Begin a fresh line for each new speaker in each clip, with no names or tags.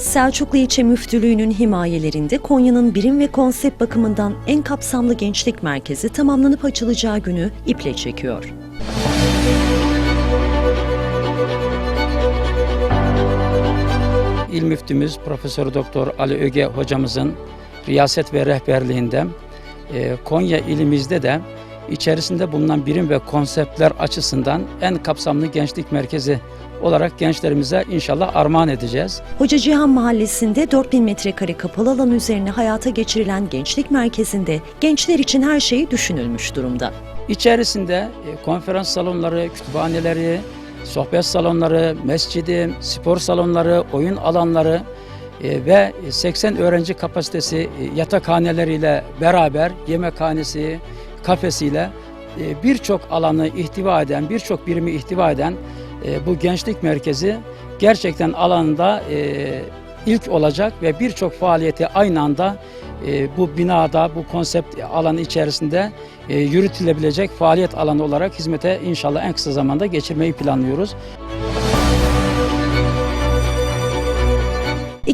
Selçuklu İlçe Müftülüğü'nün himayelerinde Konya'nın birim ve konsept bakımından en kapsamlı gençlik merkezi tamamlanıp açılacağı günü iple çekiyor.
İl Müftümüz Profesör Doktor Ali Öge hocamızın riyaset ve rehberliğinde e, Konya ilimizde de içerisinde bulunan birim ve konseptler açısından en kapsamlı gençlik merkezi olarak gençlerimize inşallah armağan edeceğiz.
Hoca Cihan Mahallesi'nde 4000 metrekare kapalı alan üzerine hayata geçirilen gençlik merkezinde gençler için her şey düşünülmüş durumda.
İçerisinde e, konferans salonları, kütüphaneleri, sohbet salonları, mescidi, spor salonları, oyun alanları e, ve 80 öğrenci kapasitesi e, yatakhaneleriyle beraber yemekhanesi, kafesiyle e, birçok alanı ihtiva eden, birçok birimi ihtiva eden e, bu gençlik merkezi gerçekten alanında e, ilk olacak ve birçok faaliyeti aynı anda bu binada, bu konsept alanı içerisinde yürütülebilecek faaliyet alanı olarak hizmete inşallah en kısa zamanda geçirmeyi planlıyoruz.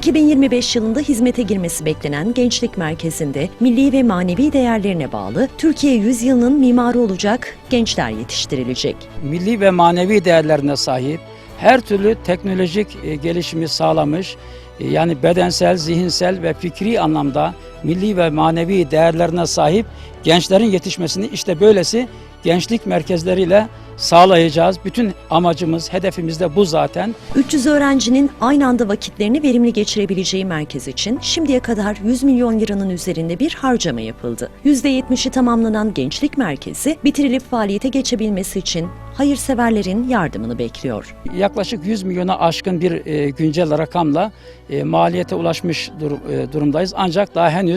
2025 yılında hizmete girmesi beklenen Gençlik Merkezi'nde milli ve manevi değerlerine bağlı Türkiye yüzyılının mimarı olacak gençler yetiştirilecek.
milli ve manevi değerlerine sahip, her türlü teknolojik e, gelişimi sağlamış, e, yani bedensel, zihinsel ve fikri anlamda milli ve manevi değerlerine sahip gençlerin yetişmesini işte böylesi gençlik merkezleriyle sağlayacağız. Bütün amacımız, hedefimiz de bu zaten.
300 öğrencinin aynı anda vakitlerini verimli geçirebileceği merkez için şimdiye kadar 100 milyon liranın üzerinde bir harcama yapıldı. %70'i tamamlanan gençlik merkezi bitirilip faaliyete geçebilmesi için hayırseverlerin yardımını bekliyor.
Yaklaşık 100 milyona aşkın bir e, güncel rakamla e, maliyete ulaşmış e, durumdayız. Ancak daha henüz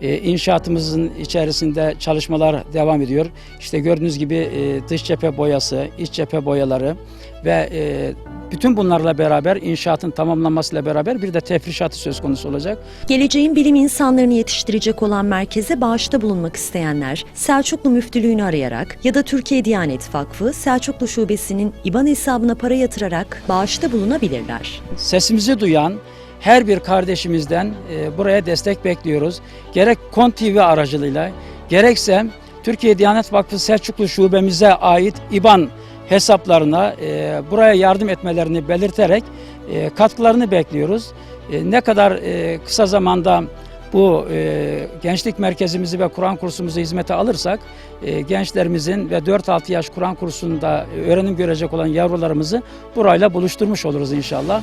e, inşaatımızın içerisinde çalışmalar devam ediyor. İşte gördüğünüz gibi e, dış cephe boyası, iç cephe boyaları ve e, bütün bunlarla beraber inşaatın tamamlanmasıyla beraber bir de tefrişatı söz konusu olacak.
Geleceğin bilim insanlarını yetiştirecek olan merkeze bağışta bulunmak isteyenler Selçuklu Müftülüğünü arayarak ya da Türkiye Diyanet Vakfı Selçuklu Şubesi'nin IBAN hesabına para yatırarak bağışta bulunabilirler.
Sesimizi duyan her bir kardeşimizden e, buraya destek bekliyoruz. Gerek KON TV aracılığıyla gerekse Türkiye Diyanet Vakfı Selçuklu Şubemize ait İBAN hesaplarına e, buraya yardım etmelerini belirterek e, katkılarını bekliyoruz. E, ne kadar e, kısa zamanda bu e, gençlik merkezimizi ve Kur'an kursumuzu hizmete alırsak e, gençlerimizin ve 4-6 yaş Kur'an kursunda öğrenim görecek olan yavrularımızı burayla buluşturmuş oluruz inşallah.